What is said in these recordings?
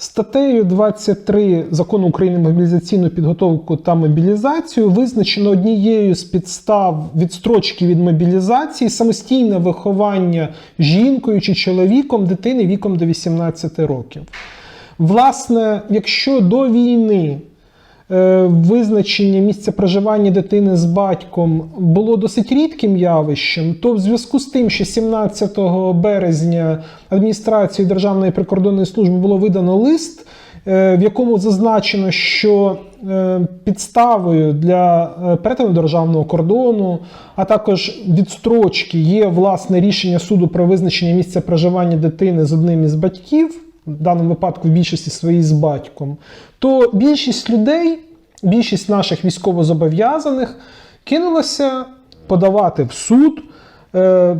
Статтею 23 закону України мобілізаційну підготовку та мобілізацію визначено однією з підстав відстрочки від мобілізації самостійне виховання жінкою чи чоловіком дитини віком до 18 років. Власне, якщо до війни визначення місця проживання дитини з батьком було досить рідким явищем, то в зв'язку з тим, що 17 березня адміністрацією Державної прикордонної служби було видано лист, е, в якому зазначено, що е, підставою для е, перетину державного кордону, а також відстрочки є власне рішення суду про визначення місця проживання дитини з одним із батьків, в даному випадку в більшості своїй з батьком, то більшість людей, більшість наших військовозобов'язаних кинулася подавати в суд е,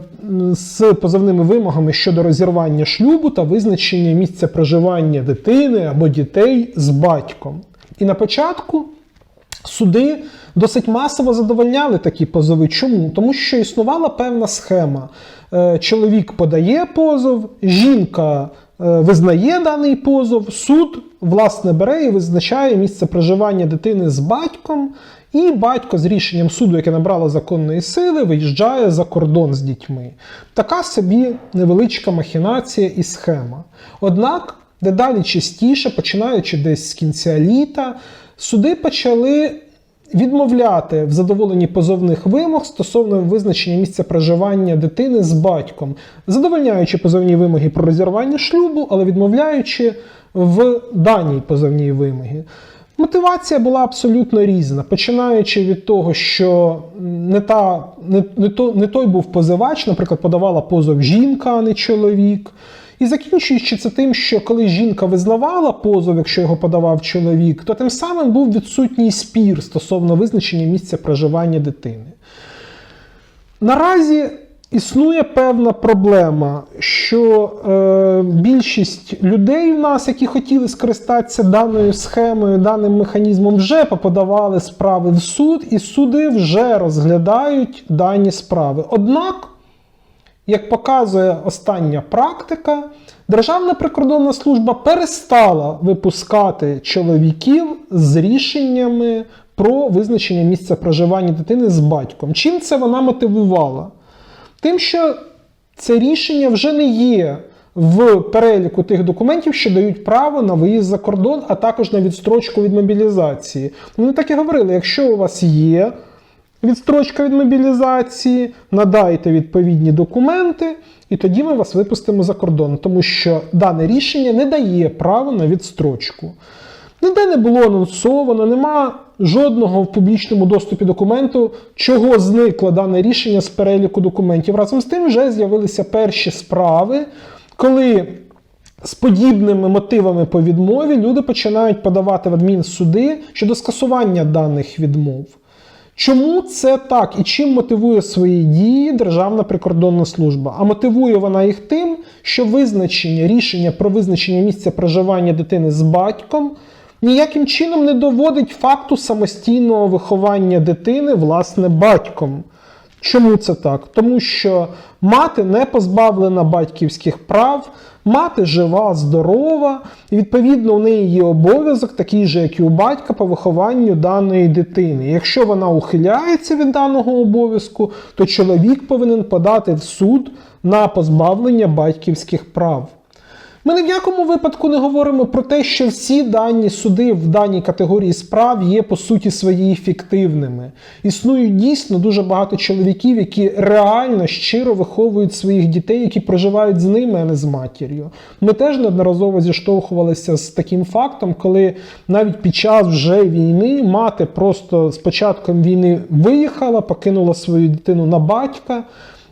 з позовними вимогами щодо розірвання шлюбу та визначення місця проживання дитини або дітей з батьком. І на початку суди досить масово задовольняли такі позови. Чому? Тому що існувала певна схема. Е, Чоловік подає позов, жінка е, визнає даний позов, суд власне бере і визначає місце проживання дитини з батьком, і батько з рішенням суду, яке набрало законної сили, виїжджає за кордон з дітьми. Така собі невеличка махінація і схема. Однак, дедалі частіше, починаючи десь з кінця літа, суди почали відмовляти в задоволенні позовних вимог стосовно визначення місця проживання дитини з батьком, задовольняючи позовні вимоги про розірвання шлюбу, але відмовляючи в даній позовній вимоги. Мотивація була абсолютно різна, починаючи від того, що не, та, не, не, то, не той був позивач, наприклад, подавала позов жінка, а не чоловік. І закінчуючи це тим, що коли жінка визнавала позов, якщо його подавав чоловік, то тим самим був відсутній спір стосовно визначення місця проживання дитини. Наразі існує певна проблема, що е, більшість людей в нас, які хотіли скористатися даною схемою, даним механізмом, вже поподавали справи в суд, і суди вже розглядають дані справи. Однак, як показує остання практика, Державна прикордонна служба перестала випускати чоловіків з рішеннями про визначення місця проживання дитини з батьком. Чим це вона мотивувала? Тим, що це рішення вже не є в переліку тих документів, що дають право на виїзд за кордон, а також на відстрочку від мобілізації. Вони так і говорили: якщо у вас є відстрочка від мобілізації, надайте відповідні документи, і тоді ми вас випустимо за кордон, тому що дане рішення не дає права на відстрочку. Ніде не було анонсовано, нема жодного в публічному доступі документу, чого зникло дане рішення з переліку документів. Разом з тим вже з'явилися перші справи, коли з подібними мотивами по відмові люди починають подавати в адмінсуди щодо скасування даних відмов. Чому це так і чим мотивує свої дії Державна прикордонна служба? А мотивує вона їх тим, що визначення рішення про визначення місця проживання дитини з батьком ніяким чином не доводить факту самостійного виховання дитини власне батьком. Чому це так? Тому що мати не позбавлена батьківських прав, мати жива, здорова, і відповідно у неї є обов'язок, такий же, як і у батька, по вихованню даної дитини. Якщо вона ухиляється від даного обов'язку, то чоловік повинен подати в суд на позбавлення батьківських прав. Ми ні в якому випадку не говоримо про те, що всі дані суди в даній категорії справ є по суті своїй фіктивними. Існують дійсно дуже багато чоловіків, які реально щиро виховують своїх дітей, які проживають з ними, а не з матір'ю. Ми теж неодноразово зіштовхувалися з таким фактом, коли навіть під час вже війни мати просто з початком війни виїхала, покинула свою дитину на батька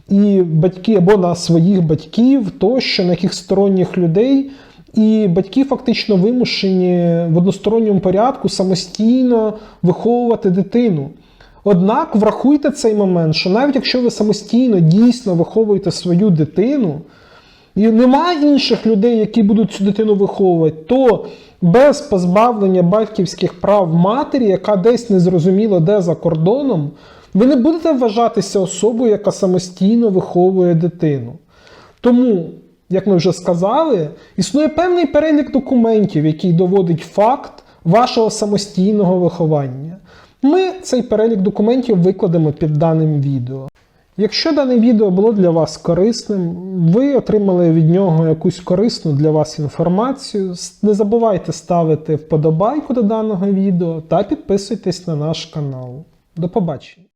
і батьки або на своїх батьків, тощо на яких сторонніх людей. І батьки фактично вимушені в односторонньому порядку самостійно виховувати дитину. Однак врахуйте цей момент, що навіть якщо ви самостійно дійсно виховуєте свою дитину, і немає інших людей, які будуть цю дитину виховувати, то без позбавлення батьківських прав матері, яка десь незрозуміло де за кордоном, ви не будете вважатися особою, яка самостійно виховує дитину. Тому як ми вже сказали, існує певний перелік документів, який доводить факт вашого самостійного виховання. Ми цей перелік документів викладемо під даним відео. Якщо дане відео було для вас корисним, ви отримали від нього якусь корисну для вас інформацію, не забувайте ставити вподобайку до даного відео та підписуйтесь на наш канал. До побачення!